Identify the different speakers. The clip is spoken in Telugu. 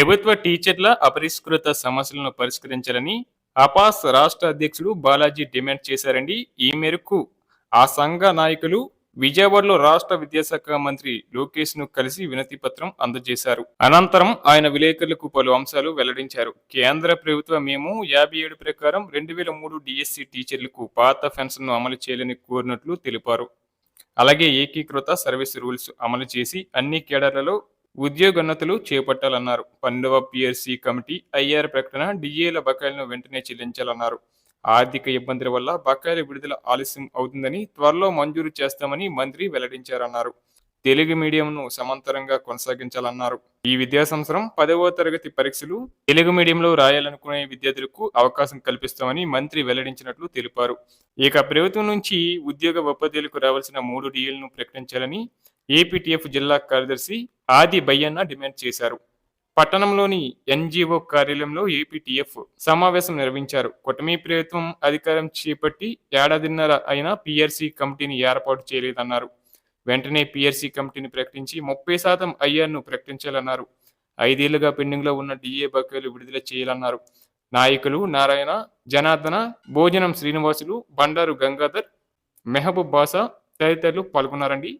Speaker 1: ప్రభుత్వ టీచర్ల అపరిష్కృత సమస్యలను పరిష్కరించాలని అపాస్ రాష్ట్ర అధ్యక్షుడు బాలాజీ డిమాండ్ చేశారండి. ఈ మేరకు ఆ సంఘ నాయకులు విజయవాడలో రాష్ట్ర విద్యాశాఖ మంత్రి లోకేష్ను కలిసి వినతి పత్రం అందజేశారు. అనంతరం ఆయన విలేకరులకు పలు అంశాలు వెల్లడించారు. కేంద్ర ప్రభుత్వం మేము యాభై ఏడు ప్రకారం రెండు వేల మూడు డిఎస్సి టీచర్లకు పాత పెన్షన్ను అమలు చేయాలని కోరినట్లు తెలిపారు. అలాగే ఏకీకృత సర్వీస్ రూల్స్ అమలు చేసి అన్ని కేడర్లలో ఉద్యోగోన్నతులు చేపట్టాలన్నారు. పన్నెండవ పిఎస్సి కమిటీ ఐఆర్ ప్రకటన డిఏల బకాయిలను వెంటనే చెల్లించాలన్నారు. ఆర్థిక ఇబ్బందుల వల్ల బకాయిల విడుదల ఆలస్యం అవుతుందని త్వరలో మంజూరు చేస్తామని మంత్రి వెల్లడించారన్నారు. తెలుగు మీడియంను సమాంతరంగా కొనసాగించాలన్నారు. ఈ విద్యా సంవత్సరం పదవ తరగతి పరీక్షలు తెలుగు మీడియంలో రాయాలనుకునే విద్యార్థులకు అవకాశం కల్పిస్తామని మంత్రి వెల్లడించినట్లు తెలిపారు. ఇక ప్రభుత్వం నుంచి ఉద్యోగ ఉపాధ్యాయులకు రావాల్సిన మూడు డిఎలను ప్రకటించాలని ఏపీటీఎఫ్ జిల్లా కార్యదర్శి ఆది బయ్యన్న డిమాండ్ చేశారు. పట్టణంలోని ఎన్జిఓ కార్యాలయంలో ఏపీటీఎఫ్ సమావేశం నిర్వహించారు. కూటమి ప్రభుత్వం అధికారం చేపట్టి ఏడాదిన్నర అయినా పిఆర్సీ కమిటీని ఏర్పాటు చేయలేదన్నారు. వెంటనే పిఆర్సీ కమిటీని ప్రకటించి ముప్పై శాతం ఐఆర్ను ప్రకటించాలన్నారు. ఐదేళ్ళుగా పెండింగ్లో ఉన్న డిఏ బకాయిలు విడుదల చేయాలన్నారు. నాయకులు నారాయణ జనార్దన భోజనం శ్రీనివాసులు బండారు గంగాధర్ మెహబూబ్ బాసా తదితరులు పాల్గొన్నారండి.